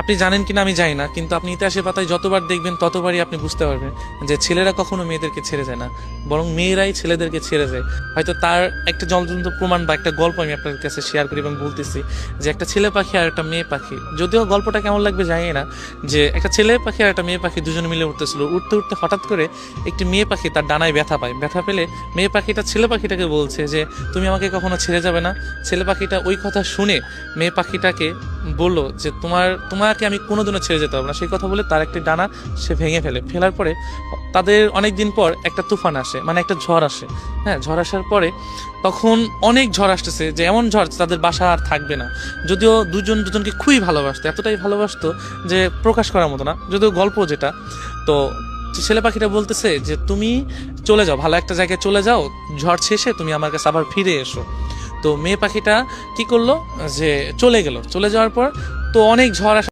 আপনি জানেন কিনা আমি জানি না, কিন্তু আপনি ইতিহাসের পাতায় যতবার দেখবেন ততবারই আপনি বুঝতে পারবেন যে ছেলেরা কখনো মেয়েদেরকে ছেড়ে যায় না, বরং মেয়েরাই ছেলেদেরকে ছেড়ে যায়। হয়তো তার একটা জলজন্ত প্রমাণ বা একটা গল্প আমি আপনাদের কাছে শেয়ার করি এবং বলতেছি যে একটা ছেলে পাখি আর একটা মেয়ে পাখি। যদিও গল্পটা কেমন লাগবে জানি না, যে একটা ছেলে পাখি আর একটা মেয়ে পাখি দুজনে মিলে উঠতেছিল। উঠতে উঠতে হঠাৎ করে একটি মেয়ে পাখি তার ডানায় ব্যথা পায়। ব্যথা পেলে মেয়ে পাখিটা, ছেলে পাখিটাকে বলছে যে, তুমি আমাকে কখনো ছেড়ে যাবে না? ছেলে পাখিটা ওই কথা শুনে মেয়ে পাখিটাকে বলল যে তোমার, তোমাকে আমি কোনোদিনও ছেড়ে যেতে পারব না। সেই কথা বলে তার একটি ডানা সে ভেঙে ফেলে। ফেলার পরে তাদের অনেক দিন পর একটা তুফান আসে মানে একটা ঝড় আসে। হ্যাঁ ঝড় আসার পরে তখন অনেক ঝড় আসতেছে যে এমন ঝড় তাদের বাসা আর থাকবে না। যদিও দুজন দুজনকে খুবই ভালোবাসতো, এতটাই ভালোবাসতো যে প্রকাশ করার মতো না। যদিও গল্প যেটা, তো ছেলে পাখিটা বলতেছে যে, তুমি চলে যাও, ভালো একটা জায়গায় চলে যাও, ঝড় শেষে তুমি আমার কাছে আবার ফিরে এসো। তো মেয়ে পাখিটা কি করল? যে চলে গেল। চলে যাওয়ার পর তো অনেক ঝড় আসা